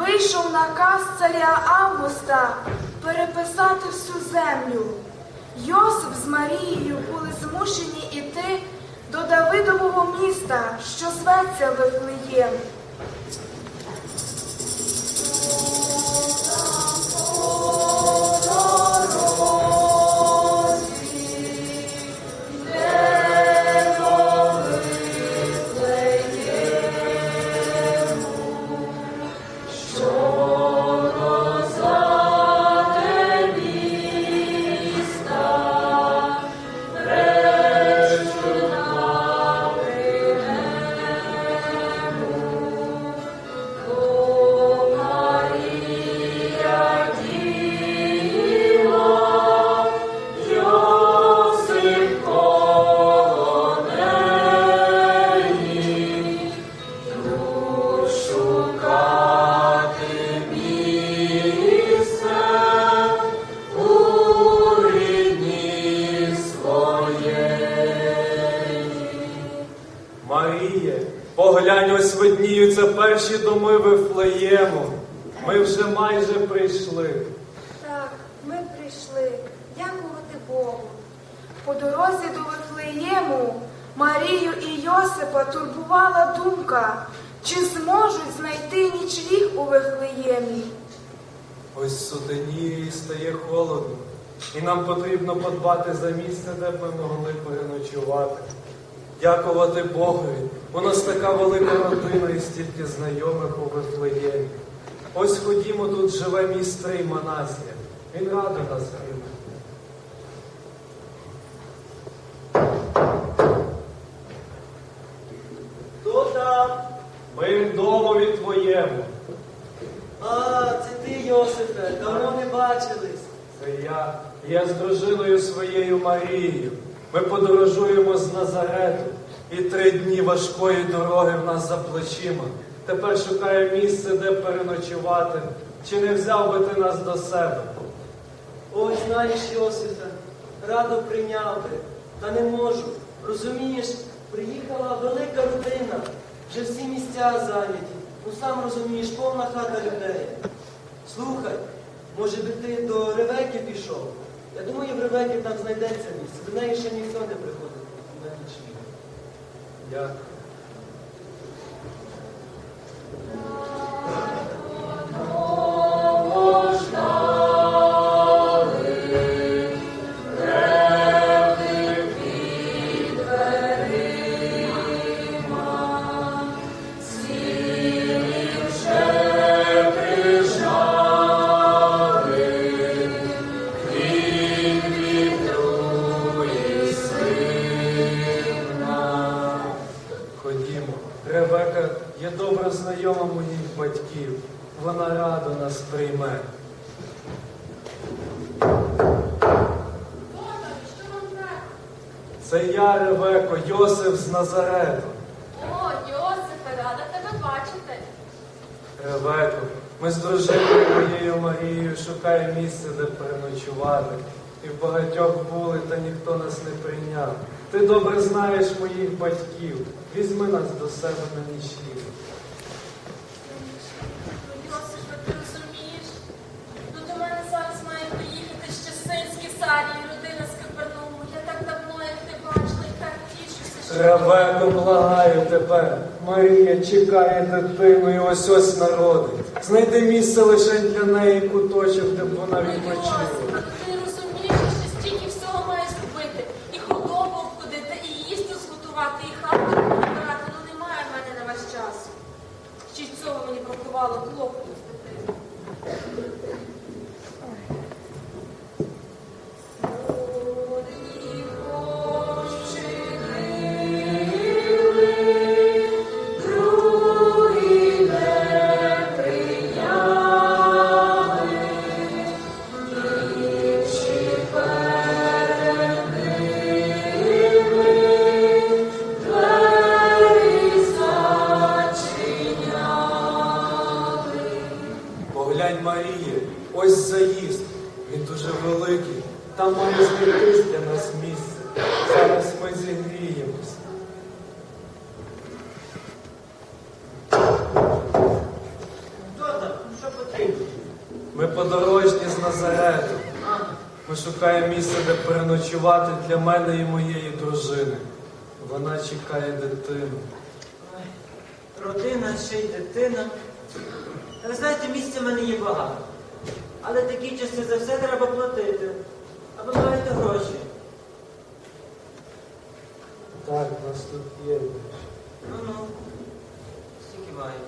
Вийшов наказ царя Августа переписати всю землю. Йосип з Марією були змушені іти до Давидового міста, що зветься Вифлеєм. Поглянь, ось видніються перші доми Вифлеєму. Ми вже майже прийшли. Так, ми прийшли. Дякувати Богу. По дорозі до Вифлеєму Марію і Йосипа турбувала думка, чи зможуть знайти нічліг у Вифлеємі. Ось сутеніє і стає холодно, і нам потрібно подбати за місце, де б ми могли переночувати. Дякувати Богові. У нас така велика родина і стільки знайомих у Вифлеємі. Ось ходімо, тут живе мій стрий Манасія. Він радий нас прийме. Хто там? Ми в домові твоєму. А, це ти, Йосифе, давно не бачились. Це я. Я з дружиною своєю Марією. Ми подорожуємо з Назарету. І три дні важкої дороги в нас за плечима. Тепер шукаю місце, де переночувати. Чи не взяв би ти нас до себе? Ой, знаєш, Йосифе, радо прийняв би, та не можу. Розумієш, приїхала велика родина, вже всі місця зайняті. Ну сам розумієш, повна хата людей. Слухай, може би ти до Ревеки пішов? Я думаю, в Ревекі там знайдеться місце. До неї ще ніхто не приходить. Я Це я, Ревеко, Йосиф з Назарету. О, Йосипе, рада тебе бачити. Ревеко, ми з дружиною моєю Марією шукаємо місце, де переночувати. І в багатьох були, та ніхто нас не прийняв. Ти добре знаєш моїх батьків. Візьми нас до себе на нічліг. Що... Благаю тебе. Марія чекає дитину і ось ось народить. Знайди місце лише для неї куточок, де б вона відпочила. Ти розумієш, що стільки всього має зробити. І худобу обходити, і їсти зготувати, і хату прибирати. Ну немає в мене на весь час. Й цього мені бракувало Ми подорожні з Назарету. Ми шукаємо місце, де переночувати для мене і моєї дружини. Вона чекає дитину. Ой, Родина, ще й дитина. Та ви знаєте, місця в мене є багато. Але такі часи за все треба платити. А ви маєте гроші. Так, нас тут є. Ну ну. Скільки маєте?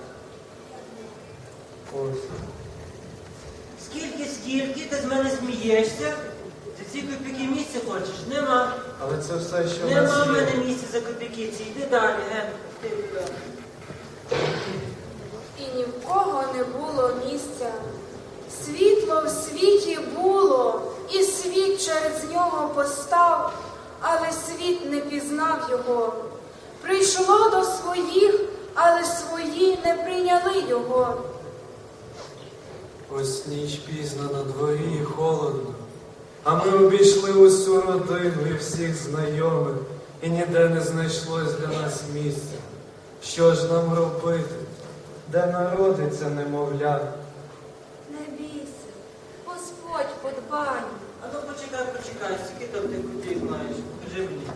Ось. Скільки, ти з мене смієшся? Ти ці копійки місця хочеш? Нема. Але це все, що в Нема нас в мене є. місця за копійки. Ці йди далі, ге. Ти, е. І ні в кого не було місця. Світло в світі було, і світ через нього постав, але світ не пізнав його. Прийшло до своїх, але свої не прийняли його. Ось ніч пізно на дворі і холодно. А ми обійшли усю родину і всіх знайомих, і ніде не знайшлось для нас місця. Що ж нам робити? Де народиться немовля? Не бійся, Господь подбає. А ну почекай, почекай, скільки там ти копійок маєш? Покажи мені.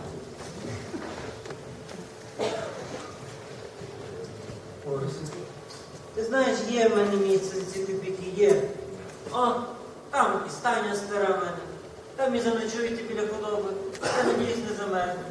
Ось. Знаєш, є в мене місце ці копійки, є. О, там і стання стара в мене. Там і заночуєте біля худоби. Я надіюсь, не замерзне.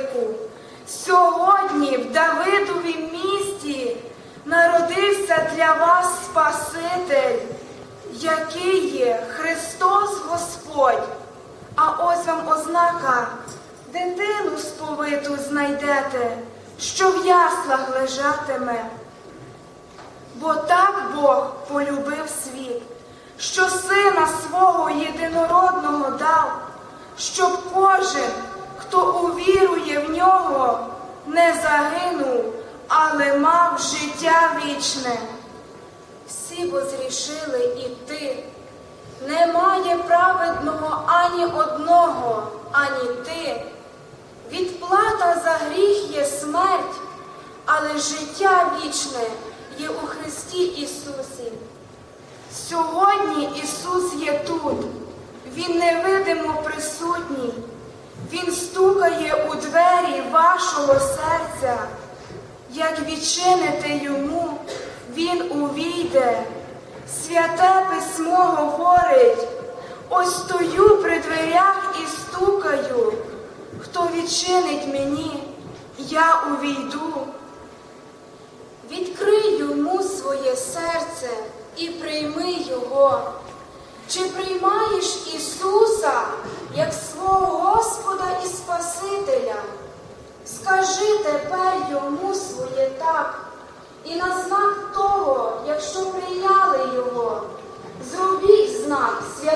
Велику. Сьогодні в Давидовім місті народився для вас Спаситель, який є Христос Господь. А ось вам ознака, дитину сповиту знайдете, що в яслах лежатиме. Бо так Бог полюбив світ, що сина свого єдинородного дав, щоб кожен, хто увірує в нього, не загинув, але мав життя вічне. Всі всі бо зрішили і. Немає праведного ані одного, ані ти. Відплата за гріх є смерть, але життя вічне є у Христі Ісусі. Сьогодні Ісус є тут, Він невидимо присутній, Він стукає у двері вашого серця. Як відчините йому, Він увійде. Святе письмо говорить, ось стою при дверях і стукаю. Хто відчинить мені, я увійду. Відкрий йому своє серце і прийми його. Чи приймаєш Ісуса як свого Господа і Спасителя? Скажи тепер йому своє так, і на знак того, якщо прийняли його, зробіть знак святого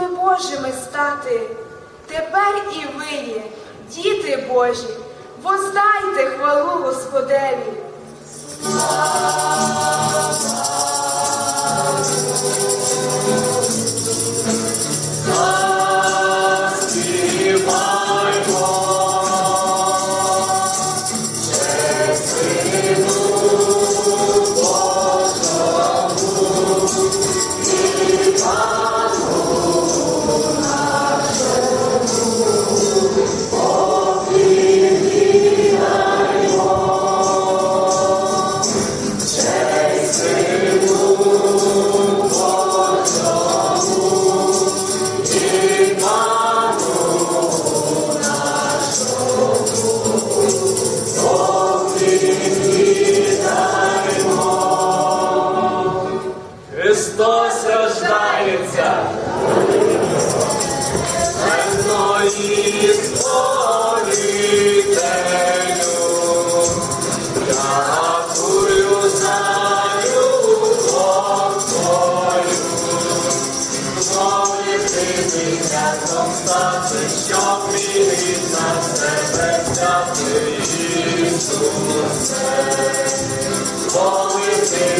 дітьми можемо стати. Тепер і ви діти Божі, воздайте хвалу Господеві.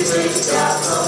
praise God.